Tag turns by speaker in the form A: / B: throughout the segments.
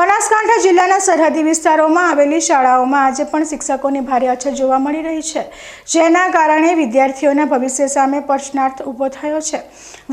A: બનાસકાંઠા જિલ્લાના સરહદી વિસ્તારોમાં આવેલી શાળાઓમાં આજે પણ શિક્ષકોની ભારે અછત જોવા મળી રહી છે. જેના કારણે વિદ્યાર્થીઓના ભવિષ્ય સામે પ્રશ્નાર્થ ઊભો થયો છે.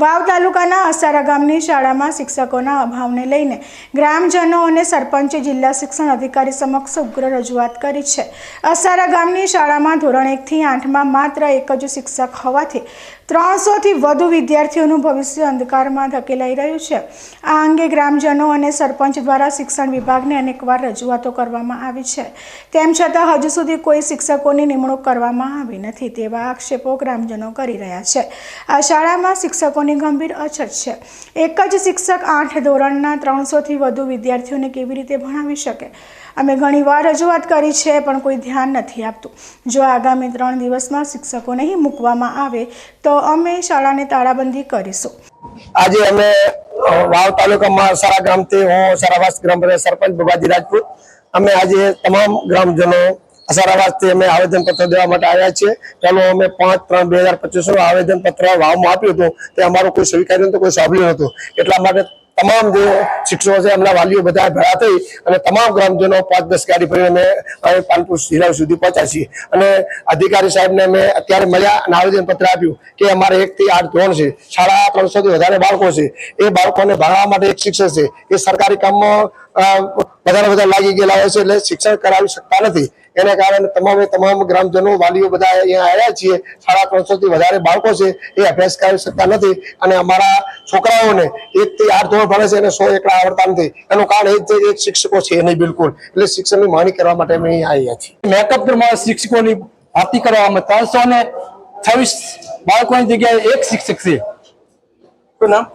A: વાવ તાલુકાના અસારા ગામની શાળામાં શિક્ષકોના અભાવને લઈને ગ્રામજનો અને સરપંચે જિલ્લા શિક્ષણ અધિકારી સમક્ષ ઉગ્ર રજૂઆત કરી છે. અસારા ગામની શાળામાં ધોરણ એકથી આઠમાં માત્ર એક જ શિક્ષક હોવાથી ત્રણસોથી વધુ વિદ્યાર્થીઓનું ભવિષ્ય અંધકારમાં ધકેલાઈ રહ્યું છે. આ અંગે ગ્રામજનો અને સરપંચ દ્વારા શિક્ષણ વિભાગને અનેકવાર રજૂઆતો કરવામાં આવી છે. તેમ છતાં હજુ સુધી કોઈ શિક્ષકોની નિમણૂક કરવામાં આવી નથી તેવા આક્ષેપો ગ્રામજનો કરી રહ્યા છે. આ શાળામાં શિક્ષકોની ગંભીર અછત છે. એક જ શિક્ષક આઠ ધોરણના ત્રણસોથી વધુ વિદ્યાર્થીઓને કેવી રીતે ભણાવી શકે? અમે ઘણીવાર રજૂઆત કરી છે, પણ કોઈ ધ્યાન નથી આપતું. જો આગામી ત્રણ દિવસમાં શિક્ષકો નહીં મૂકવામાં આવે, તો અમે શાળાને તાળાબંધી કરીશું.
B: આજે અમે વાવ તાલુકામાં સારા ગ્રામથી હું સારાવાસ ગ્રામ સરપંચ બબાજી રાજપૂત. અમે આજે તમામ ગ્રામજનો અસારાવાસથી અમે આવેદનપત્ર દેવા માટે આવ્યા છીએ. ચાલો અમે પાંચ ત્રણ બે હજાર પચીસનું આવેદનપત્ર વાવમાં આપ્યું હતું. તે અમારું કોઈ સ્વીકાર્યું નતું કોઈ સાંભળ્યું નતું એટલા માટે તમામ જે શિક્ષકો છે, એમના વાલીઓ બધા ભેળા થઈ અને તમામ ગ્રામજનો પાંચ દસ ગાડી ભરીને અમે પાનપુર જિલ્લા સુધી પહોંચ્યા અને અધિકારી સાહેબને અમે અત્યારે મળ્યા અને આવેદનપત્ર આપ્યું કે અમારે એકથી આઠ ધોરણ છે. સાડા ત્રણસોથી વધારે બાળકો છે. એ બાળકોને ભણાવવા માટે એક શિક્ષક છે. એ સરકારી કામમાં વધારે વધારે લાગી ગયેલા હોય છે એટલે શિક્ષણ કરાવી શકતા નથી. એને કારણે તમામે તમામ ગ્રામજનો, વાલીઓ બધા અહીંયા આવ્યા છીએ. સાડા ત્રણસોથી વધારે બાળકો છે. એ અભ્યાસ કરી શકતા નથી. અને અમારા છોકરાઓને એક થી આઠ ધોરણ ભણે છે અને સો એકડા આવડતા નથી. એનું કારણ એ જ છે એક શિક્ષકો છે નહીં બિલકુલ. એટલે શિક્ષણની માંગણી કરવા માટે અમે અહીંયા આવ્યા છીએ.
C: મેકઅપ ગ્રુપમાં શિક્ષકોની ભરતી કરવામાં ત્રણસો ને છવ્વીસ બાળકોની જગ્યાએ એક શિક્ષક છે. શું નામ?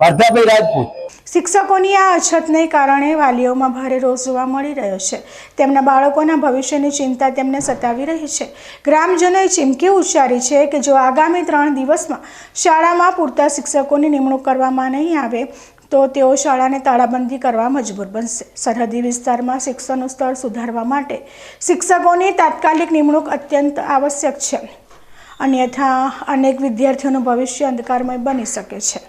C: હરદાભાઈ રાજપૂત.
A: શિક્ષકોની આ અછતને કારણે વાલીઓમાં ભારે રોષ જોવા મળી રહ્યો છે. તેમના બાળકોના ભવિષ્યની ચિંતા તેમને સતાવી રહી છે. ગ્રામજનોએ ચીમકી ઉચ્ચારી છે કે જો આગામી ત્રણ દિવસમાં શાળામાં પૂરતા શિક્ષકોની નિમણૂક કરવામાં નહીં આવે, તો તેઓ શાળાને તાળાબંધી કરવા મજબૂર બનશે. સરહદી વિસ્તારમાં શિક્ષણનું સ્તર સુધારવા માટે શિક્ષકોની તાત્કાલિક નિમણૂક અત્યંત આવશ્યક છે. અન્યથા અનેક વિદ્યાર્થીઓનું ભવિષ્ય અંધકારમય બની શકે છે.